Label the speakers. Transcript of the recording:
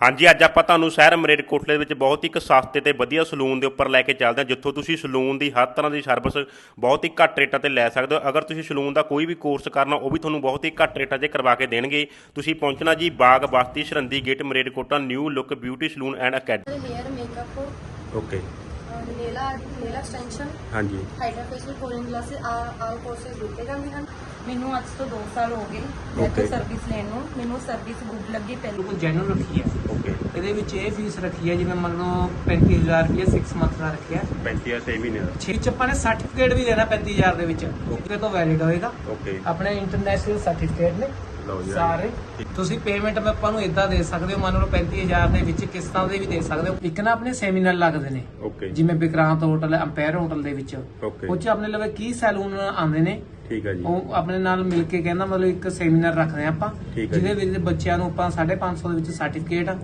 Speaker 1: ਹਾਂਜੀ ਅੱਜ ਆਪਾਂ ਤੁਹਾਨੂੰ ਸ਼ਹਿਰ ਮਰੇਟਕੋਟਲੇ ਵਿੱਚ ਬਹੁਤ ਹੀ ਇੱਕ ਸਸਤੇ ਤੇ ਵਧੀਆ ਸਲੂਨ ਦੇ ਉੱਪਰ ਲੈ ਕੇ ਚੱਲਦੇ ਹਾਂ ਜਿੱਥੋਂ ਤੁਸੀਂ ਸਲੂਨ ਦੀ ਹਰ ਤਰ੍ਹਾਂ ਦੀ ਸਰਵਿਸ ਬਹੁਤ ਹੀ ਘੱਟ ਰੇਟਾਂ ਤੇ ਲੈ ਸਕਦੇ ਹੋ। ਅਗਰ ਤੁਸੀਂ ਸਲੂਨ ਦਾ ਕੋਈ ਵੀ ਕੋਰਸ ਕਰਨਾ ਉਹ ਵੀ ਤੁਹਾਨੂੰ ਬਹੁਤ ਹੀ ਘੱਟ ਰੇਟਾਂ 'ਤੇ ਕਰਵਾ ਕੇ ਦੇਣਗੇ। ਤੁਸੀਂ ਪਹੁੰਚਣਾ ਜੀ Bagh Basti ਸਰੰਦੀ gate ਮਰੇਟਕੋਟਾ new look beauty salon and academy.
Speaker 2: Hair makeup
Speaker 1: okay.
Speaker 2: Nail art nail
Speaker 1: ਹਾਂਜੀ।
Speaker 2: Hydra facial colouring all courses ਦਿੱਤੇ ਜਾਂਦੇ ਹਨ।
Speaker 3: ਮੈਨੂੰ ਅੱਜ ਤੋਂ 2 ਸਾਲ ਹੋ ਗਏ
Speaker 1: Okay.
Speaker 3: ਇੱਥੇ ਸਰਵਿਸ ਲੈਣ ਨੂੰ। ਮੈਨੂੰ ਸਰਵਿਸ ਗੁੱਡ ਲੱਗੀ ਪਹਿਲਾਂ
Speaker 4: ਬਿਲਕੁਲ ਜੈਨੂਨ ਰੱਖੀ ਹੈ
Speaker 1: ਓਕੇ
Speaker 4: ਇਹਦੇ ਵਿੱਚ ਇਹ ਫੀਸ ਰੱਖੀ ਹੈ ਜਿਵੇਂ ਮੰਨ ਲਓ 35000 ਰੁਪਏ 6 ਮੰਥ ਦਾ ਰੱਖਿਆ।
Speaker 1: 35 ਜਾਂ 6 ਮਹੀਨੇ ਦਾ।
Speaker 4: 6 ਚ ਆਪਾਂ ਨੇ ਸਰਟੀਫਿਕੇਟ ਵੀ ਦੇਣਾ 35000 ਦੇ ਵਿੱਚ। ਉਹਦੇ ਤੋਂ ਵੈਲਿਡ ਹੋਏਗਾ।
Speaker 1: ਓਕੇ
Speaker 4: ਆਪਣੇ ਇੰਟਰਨੈਸ਼ਨਲ ਸਰਟੀਫਿਕੇਟ ਨੇ।
Speaker 1: ਲਓ ਜੀ।
Speaker 4: ਸਾਰੇ। ਤੁਸੀਂ ਪੇਮੈਂਟ ਮੈਂ ਆਪਾਂ ਨੂੰ ਇਦਾਂ ਦੇ ਸਕਦੇ ਹੋ ਮੰਨ ਲਓ 35000 ਦੇ ਵਿੱਚ ਕਿਸ਼ਤਾਂ ਦੇ ਵੀ ਦੇ ਸਕਦੇ ਹੋ। ਇੱਕ ਨਾ ਆਪਣੇ ਸੈਮੀਨਾਰ ਲੱਗਦੇ ਨੇ।
Speaker 1: ਓਕੇ
Speaker 4: ਜਿਵੇਂ ਵਿਕਰਾਂਤ ਹੋਟਲ ਅੰਪਾਇਰ ਹੋਟਲ ਦੇ ਵਿੱਚ।
Speaker 1: ਓਕੇ
Speaker 4: ਉਹ ਚ ਆਪਣੇ ਲਵੇ ਕੀ ਸੈਲੂਨ ਆਉਂਦੇ ਨੇ।
Speaker 1: ਠੀਕ ਹੈ ਜੀ।
Speaker 4: ਉਹ ਆਪਣੇ ਨਾਲ ਮਿਲ ਕੇ ਕਹਿੰਦਾ ਮਤਲਬ ਇੱਕ ਸੈਮੀਨਾਰ ਰੱਖਦੇ ਆ ਆਪਾਂ
Speaker 1: ਠੀਕ ਹੈ
Speaker 4: ਜਿਹਦੇ ਵਿੱਚ ਬੱਚਿਆਂ ਨੂੰ ਆਪਾਂ 550 ਦੇ ਵਿੱਚ ਸਰਟੀਫਿਕੇਟ